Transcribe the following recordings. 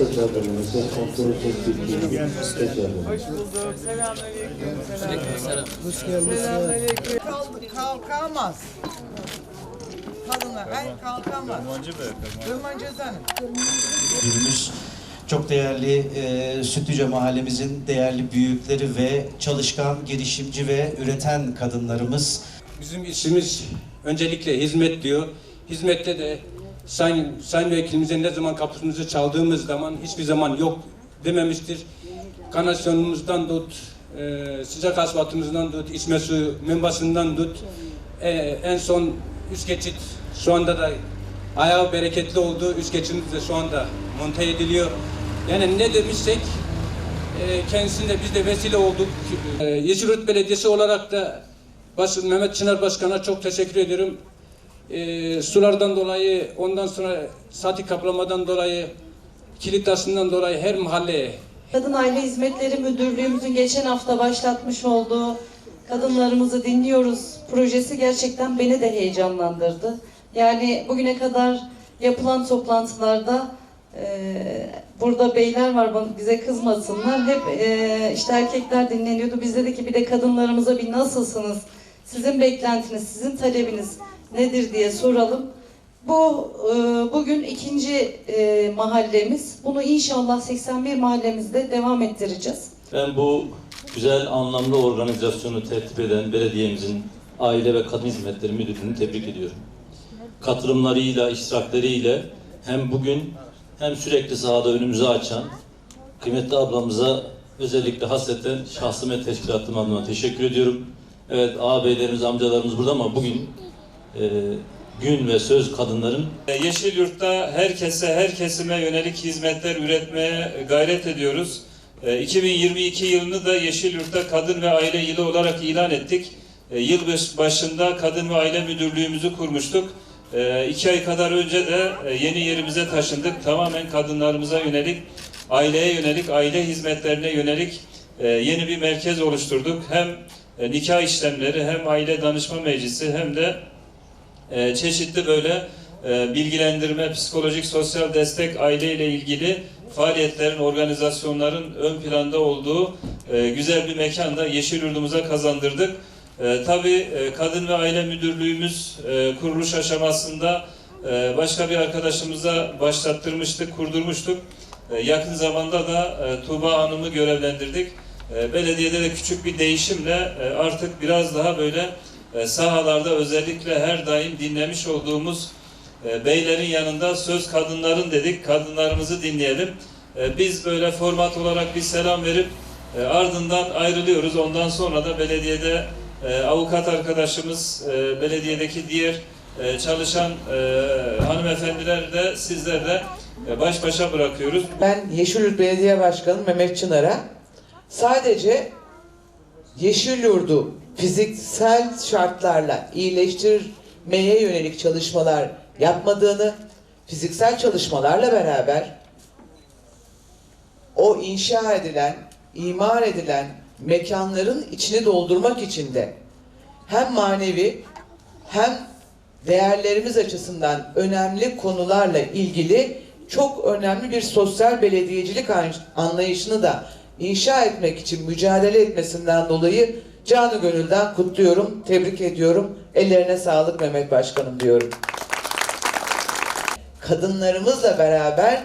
tekrardan ses kontrolü tespit tekrardan. Hoş bulduk. Selamünaleyküm. Selam. Selamünaleyküm. Kalk, kalkamaz. Kadınlar, ay kalkamaz. Durmancı Hanım. Günümüz çok değerli e, Sütlüce mahallemizin değerli büyükleri ve çalışkan, girişimci ve üreten kadınlarımız. Bizim işimiz öncelikle hizmet diyor. Hizmette de sayın, sayın vekilimize ne zaman kapısımızı çaldığımız zaman hiçbir zaman yok dememiştir. Kanasyonumuzdan tut, e, sıcak asfaltımızdan tut, içme su membasından tut. E, en son üst geçit şu anda da ayağı bereketli oldu. Üst geçitimiz de şu anda monte ediliyor. Yani ne demişsek e, kendisinde biz de vesile olduk. E, Yeşilyurt Belediyesi olarak da Baş, Mehmet Çınar Başkan'a çok teşekkür ediyorum. E, sulardan dolayı, ondan sonra sati kaplamadan dolayı, kilit dolayı her mahalleye Kadın Aile Hizmetleri Müdürlüğümüzün geçen hafta başlatmış olduğu Kadınlarımızı Dinliyoruz projesi gerçekten beni de heyecanlandırdı. Yani bugüne kadar yapılan toplantılarda e, burada beyler var bana- bize kızmasınlar. Hep e, işte erkekler dinleniyordu. Biz dedik ki bir de kadınlarımıza bir nasılsınız? Sizin beklentiniz, sizin talebiniz nedir diye soralım. Bu e, bugün ikinci e, mahallemiz. Bunu inşallah 81 mahallemizde devam ettireceğiz. Ben bu güzel anlamlı organizasyonu tertip eden belediyemizin Aile ve Kadın Hizmetleri Müdürlüğü'nü tebrik ediyorum. Katılımlarıyla, iştirakleriyle hem bugün hem sürekli sahada önümüzü açan kıymetli ablamıza özellikle hasreten şahsım ve teşkilatım adına teşekkür ediyorum. Evet ağabeylerimiz, amcalarımız burada ama bugün e, gün ve söz kadınların Yeşilyurt'ta herkese, her kesime yönelik hizmetler üretmeye gayret ediyoruz. Ee, 2022 yılını da Yeşilyurt'ta Kadın ve Aile Yılı olarak ilan ettik. Ee, Yıl baş- başında Kadın ve Aile Müdürlüğümüzü kurmuştuk. Ee, İki ay kadar önce de e, yeni yerimize taşındık. Tamamen kadınlarımıza yönelik, aileye yönelik, aile hizmetlerine yönelik e, yeni bir merkez oluşturduk. Hem e, nikah işlemleri, hem aile danışma meclisi, hem de e, çeşitli böyle e, bilgilendirme, psikolojik, sosyal destek, aileyle ilgili faaliyetlerin, organizasyonların ön planda olduğu güzel bir mekan da Yeşil Yurdumuza kazandırdık. E, tabii Kadın ve Aile Müdürlüğümüz kuruluş aşamasında başka bir arkadaşımıza başlattırmıştık, kurdurmuştuk. Yakın zamanda da Tuğba Hanım'ı görevlendirdik. E, belediyede de küçük bir değişimle e, artık biraz daha böyle e, sahalarda özellikle her daim dinlemiş olduğumuz e, beylerin yanında söz kadınların dedik. Kadınlarımızı dinleyelim. Biz böyle format olarak bir selam verip ardından ayrılıyoruz. Ondan sonra da belediyede avukat arkadaşımız, belediyedeki diğer çalışan hanımefendiler de sizler de baş başa bırakıyoruz. Ben Yeşilyurt Belediye Başkanı Mehmet Çınar'a sadece Yeşilyurt'u fiziksel şartlarla iyileştirmeye yönelik çalışmalar yapmadığını, fiziksel çalışmalarla beraber o inşa edilen, imar edilen mekanların içini doldurmak için de hem manevi hem değerlerimiz açısından önemli konularla ilgili çok önemli bir sosyal belediyecilik an- anlayışını da inşa etmek için mücadele etmesinden dolayı canı gönülden kutluyorum, tebrik ediyorum. Ellerine sağlık Mehmet Başkanım diyorum. Kadınlarımızla beraber,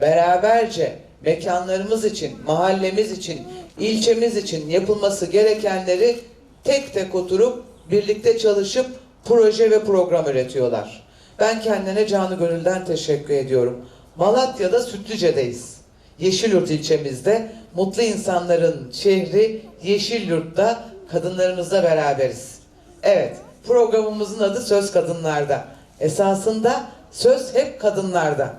beraberce mekanlarımız için, mahallemiz için, ilçemiz için yapılması gerekenleri tek tek oturup birlikte çalışıp proje ve program üretiyorlar. Ben kendine canı gönülden teşekkür ediyorum. Malatya'da Sütlüce'deyiz. Yeşilyurt ilçemizde mutlu insanların şehri Yeşilyurt'ta kadınlarımızla beraberiz. Evet, programımızın adı Söz Kadınlarda. Esasında söz hep kadınlarda.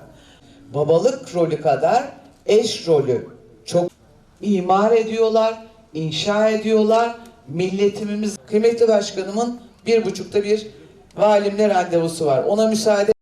Babalık rolü kadar eş rolü çok imar ediyorlar, inşa ediyorlar. Milletimiz, kıymetli başkanımın bir buçukta bir valimle randevusu var. Ona müsaade